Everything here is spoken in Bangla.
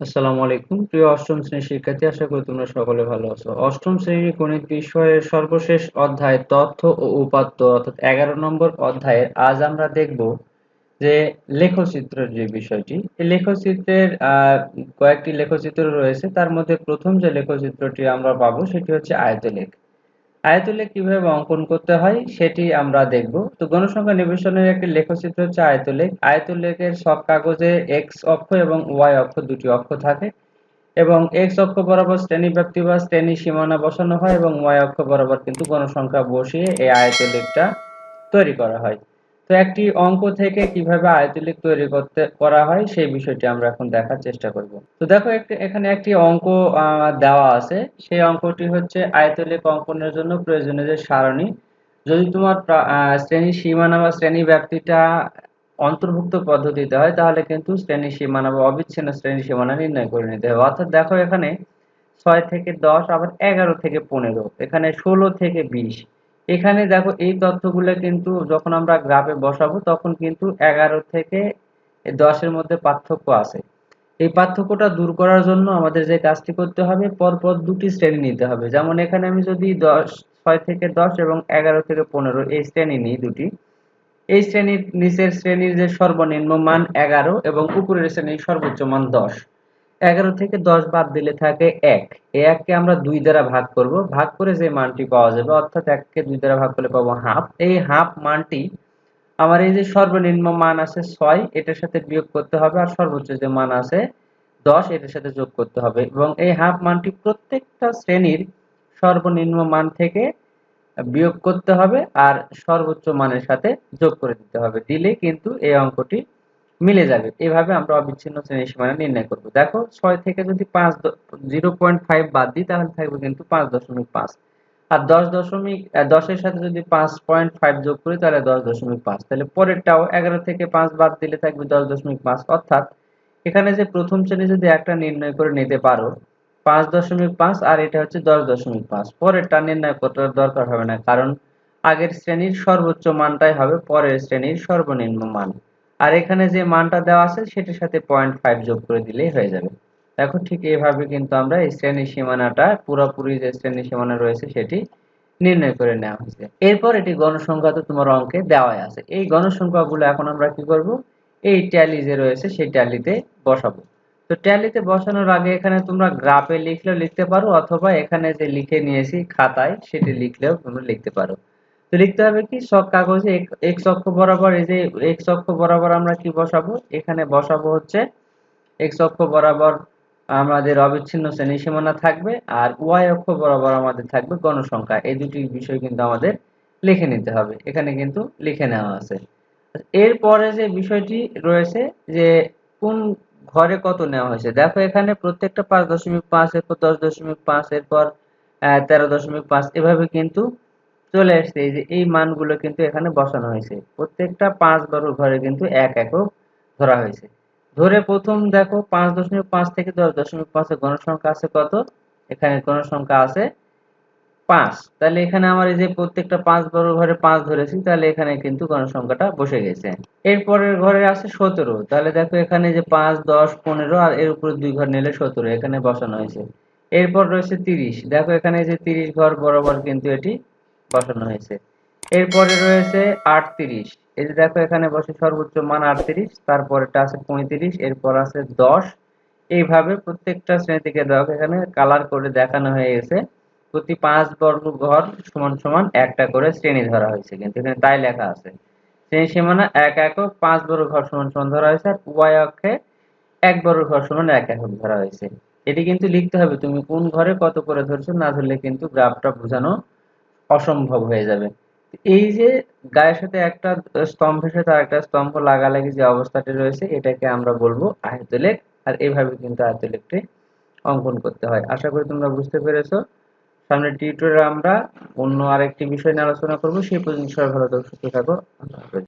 আসসালামু আলাইকুম। প্রিয় অষ্টম শ্রেণির শিক্ষার্থী, আশা করি তোমরা সকলে ভালো আছো। অষ্টম শ্রেণির গণিত বিষয়ের সর্বশেষ অধ্যায় তথ্য ও উপাত্ত অর্থাৎ এগারো নম্বর অধ্যায়ে আজ আমরা দেখব যে লেখচিত্রের যে বিষয়টি, এই লেখচিত্রের কয়েকটি লেখচিত্র রয়েছে। তার মধ্যে প্রথম যে লেখচিত্রটি আমরা পাবো, সেটি হচ্ছে আয়তলেখ। আয়তলেখ কীভাবে অঙ্কন করতে হয় সেটি আমরা দেখব। তো গণসংখ্যা নিবেশনের একটি লেখচিত্র হচ্ছে আয়তলেখ আয়তলেখের সব কাগজে এক্স অক্ষ এবং ওয়াই অক্ষ দুটি অক্ষ থাকে এবং এক্স অক্ষ বরাবর শ্রেণি ব্যক্তি বা শ্রেণি সীমানা বসানো হয় এবং ওয়াই অক্ষ বরাবর কিন্তু গণসংখ্যা বসিয়ে এই আয়তলেখটা তৈরি করা হয়। তো একটি অঙ্ক থেকে কীভাবে আয়তলিক তৈরি করতে, করা হয় সেই বিষয়টি আমরা এখন দেখার চেষ্টা করব। তো দেখো এখানে একটি অঙ্ক দেওয়া আছে। সেই অঙ্কটি হচ্ছে আয়তলিক অঙ্কনের জন্য প্রয়োজনীয় যে সারণী। যদি তোমার শ্রেণি সীমানা বা শ্রেণি ব্যাপ্তিটা অন্তর্ভুক্ত পদ্ধতিতে হয়, তাহলে কিন্তু শ্রেণি সীমানা বা অবিচ্ছিন্ন শ্রেণি সীমানা নির্ণয় করে নিতে হবে। অর্থাৎ দেখো এখানে ছয় থেকে দশ, আবার এগারো থেকে পনেরো। এখানে ষোলো থেকে বিশ। এখানে দেখো এই তথ্যগুলো কিন্তু যখন আমরা গ্রাফে বসাবো, তখন কিন্তু এগারো থেকে দশের মধ্যে পার্থক্য আছে। এই পার্থক্যটা দূর করার জন্য আমাদের যে কাজটি করতে হবে, পরপর দুটি শ্রেণি নিতে হবে। যেমন এখানে আমি যদি দশ, ছয় থেকে দশ এবং এগারো থেকে পনেরো এই শ্রেণি নিই দুটি, এই শ্রেণির নিচের শ্রেণির যে সর্বনিম্ন মান এগারো এবং উপরের শ্রেণির সর্বোচ্চ মান দশ। এগারো থেকে দশ বাদ দিলে থাকে এক। এককে আমরা দুই দ্বারা ভাগ করব। ভাগ করে যে মানটি পাওয়া যাবে, অর্থাৎ এককে দুই দ্বারা ভাগ করলে পাবো হাফ। এই হাফ মানটি আমার এই যে সর্বনিম্ন মান আছে ছয়, এটার সাথে বিয়োগ করতে হবে আর সর্বোচ্চ যে মান আছে দশ, এটার সাথে যোগ করতে হবে। এবং এই হাফ মানটি প্রত্যেকটা শ্রেণির সর্বনিম্ন মান থেকে বিয়োগ করতে হবে আর সর্বোচ্চ মানের সাথে যোগ করে দিতে হবে। দিলে কিন্তু এই অঙ্কটি মিলে যাবে। এভাবে আমরা অবিচ্ছিন্ন শ্রেণি সীমানা নির্ণয় করব। দেখো, ছয় থেকে যদি পাঁচ জিরো পয়েন্ট ফাইভ বাদ দিই, তাহলে থাকবে কিন্তু পাঁচ দশমিক পাঁচ। আর দশ দশমিক দশের সাথে যদি পাঁচ পয়েন্ট ফাইভ যোগ করি, তাহলে দশ দশমিক পাঁচ। তাহলে পরেরটাও এগারো থেকে পাঁচ বাদ দিলে থাকবে দশ দশমিক পাঁচ। অর্থাৎ এখানে যে প্রথম শ্রেণি যদি একটা নির্ণয় করে নিতে পারো, পাঁচ দশমিক পাঁচ, আর এটা হচ্ছে দশ দশমিক পাঁচ। পরেরটা নির্ণয় করতে দরকার হবে না, কারণ আগের শ্রেণির সর্বোচ্চ মানটাই হবে পরের শ্রেণির সর্বনিম্ন মান। আর এখানে যে মানটা দেওয়া আছে, সেটার সাথে পয়েন্ট ফাইভ যোগ করে দিলেই হয়ে যাবে। দেখো ঠিক এইভাবে কিন্তু আমরা এই শ্রেণি সীমানাটা, পুরোপুরি যে শ্রেণি সীমানা রয়েছে, সেটি নির্ণয় করে নেওয়া হয়েছে। এরপর এটি গণসংখ্যা তো তোমার অঙ্কে দেওয়াই আছে। এই গণসংখ্যাগুলো এখন আমরা কি করব? এই ট্যালি যে রয়েছে, সেই ট্যালিতে বসাবো। তো ট্যালিতে বসানোর আগে এখানে তোমরা গ্রাফে লিখলেও লিখতে পারো, অথবা এখানে যে লিখে নিয়েছি খাতায়, সেটি লিখলেও তোমরা লিখতে পারো। তো লিখতে হবে কি, সব কাগজে এক্স অক্ষ বরাবর, এই যে এক্স অক্ষ বরাবর আমরা কি বসাবো? এখানে বসাবো হচ্ছে এক্স অক্ষ বরাবর আমাদের অবিচ্ছিন্ন শ্রেণি সীমানা থাকবে আর ওয়াই অক্ষ বরাবর আমাদের থাকবে গণসংখ্যা। এই দুটি বিষয় কিন্তু আমাদের লিখে নিতে হবে। এখানে কিন্তু লিখে নেওয়া আছে। এরপরে যে বিষয়টি রয়েছে যে কোন ঘরে কত নেওয়া হয়েছে, দেখো এখানে প্রত্যেকটা পাঁচ দশমিক পাঁচ, এরপর দশ দশমিক পাঁচ, এরপর তেরো দশমিক পাঁচ, এভাবে কিন্তু চলে আসছে এই যে, এই মানগুলো কিন্তু এখানে বসানো হয়েছে। প্রত্যেকটা পাঁচ বর্গ ঘরে কিন্তু এক একক ধরা হয়েছে। ধরে প্রথম দেখো, পাঁচ দশমিক পাঁচ থেকে দশ দশমিক পাঁচের গণসংখ্যা আছে কত? এখানে গণসংখ্যা আছে পাঁচ। তাহলে এখানে আমার এই যে প্রত্যেকটা পাঁচ বর্গ ঘরে পাঁচ ধরেছি, তাহলে এখানে কিন্তু গণসংখ্যাটা বসে গেছে। এরপরের ঘরে আছে সতেরো। তাহলে দেখো এখানে যে পাঁচ, দশ, পনেরো আর এর উপরে দুই ঘর নিলে সতেরো, এখানে বসানো হয়েছে। এরপর রয়েছে তিরিশ। দেখো এখানে যে তিরিশ ঘর বরাবর কিন্তু এটি বসানো হয়েছে। এরপরে রয়েছে আটত্রিশ। এই যে দেখো, এখানে বসে সর্বোচ্চ মান আটত্রিশ তারপরেটা আছে পঁয়ত্রিশ, এরপর আছে দশ। এইভাবে প্রত্যেকটা শ্রেণি থেকে দেখো, এখানে কালার করে দেখানো হয়ে গেছে। প্রতি পাঁচ বর্গ ঘর সমান সমান একটা করে শ্রেণি ধরা হয়েছে। কিন্তু এখানে তাই লেখা আছে। শ্রেণি সীমানা এক একক, পাঁচ বর্গ ঘর সমান সমান ধরা হয়েছে, আর উভয় অক্ষে এক বর্গ ঘর সমান এক একক ধরা হয়েছে। এটি কিন্তু লিখতে হবে, তুমি কোন ঘরে কত করে ধরছো না ধরলে কিন্তু গ্রাফটা বোঝানো অসম্ভব হয়ে যাবে। এই যে গায়ের সাথে একটা স্তম্ভের সাথে আরেকটা স্তম্ভ লাগালাগি যে অবস্থাটি রয়েছে, এটাকে আমরা বলব আয়তলেখ। আর এভাবে কিন্তু আয়তলেখটি অঙ্কন করতে হয়। আশা করি তোমরা বুঝতে পেরেছ। সামনে টিউটোরিয়াল আমরা অন্য আরেকটি বিষয় নিয়ে আলোচনা করব। সেই পর্যন্ত সবাই ভালো থাকো, সুস্থ থাকো।